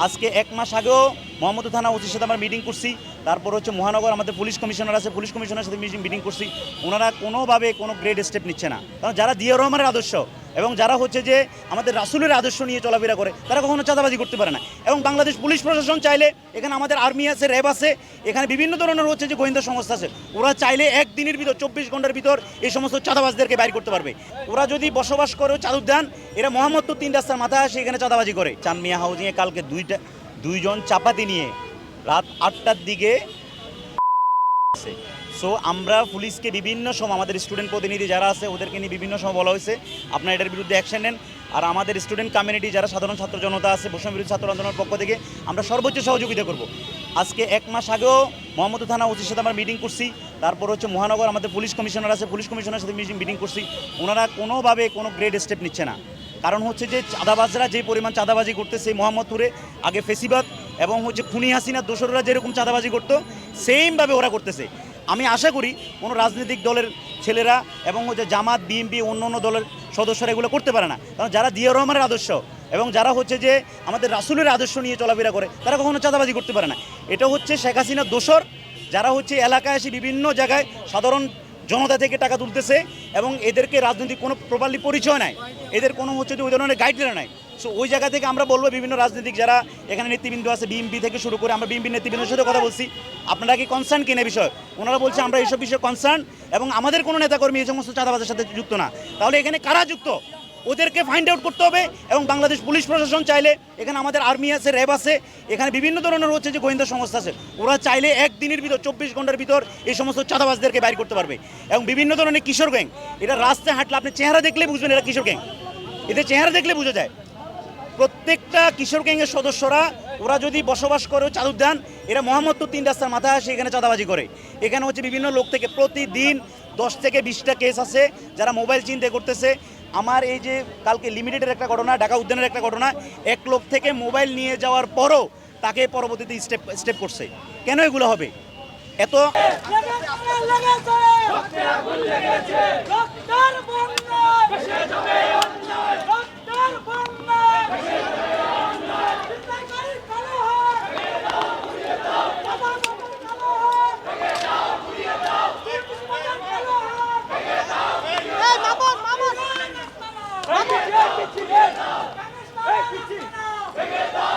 আজকে এক মাস আগেও মোহাম্মদ থানা ওসির সাথে আমরা মিটিং করছি। তারপর হচ্ছে মহানগর আমাদের পুলিশ কমিশনার আছে, পুলিশ কমিশনার সাথে মিটিং করছি। ওনারা কোনোভাবে কোনো গ্রেড স্টেপ নিচ্ছে না। কারণ যারা দিয়ে রহমানের আদর্শ এবং যারা হচ্ছে যে আমাদের রাসুলের আদর্শ নিয়ে চলাফেরা করে, তারা কখনো চাঁদাবাজি করতে পারে না। এবং বাংলাদেশ পুলিশ প্রশাসন চাইলে এখানে আমাদের আর্মি আছে, র্যাব আছে, এখানে বিভিন্ন ধরনের হচ্ছে যে গোয়েন্দা সংস্থা আছে। ওরা চাইলে একদিনের ভিতর, চব্বিশ ঘণ্টার ভিতর এই সমস্ত চাঁদাবাজদেরকে বাইর করতে পারবে। ওরা যদি বসবাস করে দেন এরা মোহাম্মদপুর তিন রাস্তার মাথায় আসে এখানে চাঁদাবাজি করে। চানমিয়া হাউজিংয়ে কালকে দুইটা দুইজন চাপাতি নিয়ে রাত আটটার দিকে সো আমরা পুলিশকে বিভিন্ন সময়, আমাদের স্টুডেন্ট প্রতিনিধি যারা আছে, ওদেরকে নিয়ে বিভিন্ন সময় বলা হয়েছে। আপনারা এটার বিরুদ্ধে অ্যাকশন নেন। আর আমাদের স্টুডেন্ট কমিউনিটি যারা সাধারণ ছাত্র জনতা আছে, বৈষম্য বিরোধী ছাত্র আন্দোলনের পক্ষ থেকে, আমরা সর্বোচ্চ সহযোগিতা করব। আজকে এক মাস আগেও মোহাম্মদ থানা ওসির সাথে আমরা মিটিং করছি। তারপর হচ্ছে মহানগর, আমাদের পুলিশ কমিশনার আছে, পুলিশ কমিশনারের সাথে মিটিং করছি। ওনারা কোনোভাবে কোনো গ্রেড স্টেপ নিচ্ছে না। কারণ হচ্ছে যে চাঁদাবাজরা যে পরিমাণ চাঁদাবাজি করতেছে মোহাম্মদপুরে আগে ফেসিবাদ এবং হচ্ছে খুনি হাসিনা, দোসররা যেরকম চাঁদাবাজি করতো সেমভাবে ওরা করতেছে। আমি আশা করি কোনো রাজনৈতিক দলের ছেলেরা এবং হচ্ছে জামাত, বিএনপি, অন্য অন্য দলের সদস্যরা এগুলো করতে পারে না। কারণ যারা জিয়া রহমানের আদর্শ এবং যারা হচ্ছে যে আমাদের রাসুলের আদর্শ নিয়ে চলাফেরা করে, তারা কখনো চাঁদাবাজি করতে পারে না। এটা হচ্ছে শেখ হাসিনার দোসর যারা হচ্ছে এলাকায় এসে বিভিন্ন জায়গায় সাধারণ জনতা থেকে টাকা তুলতেছে এবং এদেরকে রাজনৈতিক কোনো প্রপারলি পরিচয় নাই। এদের কোনো হচ্ছে যে ওই ধরনের গাইডলাইন নাই। সো ওই জায়গা থেকে আমরা বলব বিভিন্ন রাজনৈতিক যারা এখানে নেতৃবৃন্দ আছে বিএমপি থেকে শুরু করে আমরা বিএমপি নেতৃবৃন্দের সাথে কথা বলছি। আপনারা কি কনসার্ন কিনে বিষয়? ওনারা বলছে আমরা এইসব বিষয়ে কনসার্ন এবং আমাদের কোনো নেতাকর্মী এই সমস্ত চাঁদাবাজের সাথে যুক্ত না। তাহলে এখানে কারা যুক্ত? ওদেরকে ফাইন্ড আউট করতে হবে এবং বাংলাদেশ পুলিশ প্রশাসন চাইলে এখানে আমাদের আর্মি আছে র্যাব আছে, এখানে বিভিন্ন ধরনের হচ্ছে যে গোয়েন্দা সংস্থা আছে। ওরা চাইলে একদিনের ভিতর, চব্বিশ ঘণ্টার ভিতর এই সমস্ত চাঁদাবাজদেরকে বাইর করতে পারবে। এবং বিভিন্ন ধরনের কিশোর গ্যাং এটা রাস্তায় হাঁটলে আপনি চেহারা দেখলে বুঝবেন এটা কিশোর গ্যাং। এদের চেহারা দেখলে বোঝা যায়। প্রত্যেকটা কিশোর গ্যাংয়ের সদস্যরা, ওরা যদি বসবাস করে দেন, এরা মোহাম্মদপুর তিন রাস্তার মাথায় আসে, এখানে চাঁদাবাজি করে। এখানে হচ্ছে বিভিন্ন লোক থেকে প্রতিদিন দশ থেকে বিশটা কেস আছে, যারা মোবাইল চিনতে করতেছে। আমার এই যে কালকে লিমিটেডের একটা ঘটনা, ঢাকা উদ্যানের একটা ঘটনা, এক লোক থেকে মোবাইল নিয়ে যাওয়ার পরও তাকে পরবর্তীতে স্টেপ স্টেপ করছে। কেন এগুলো হবে? এত অন্যায় এই পিছি ভেঙে দাও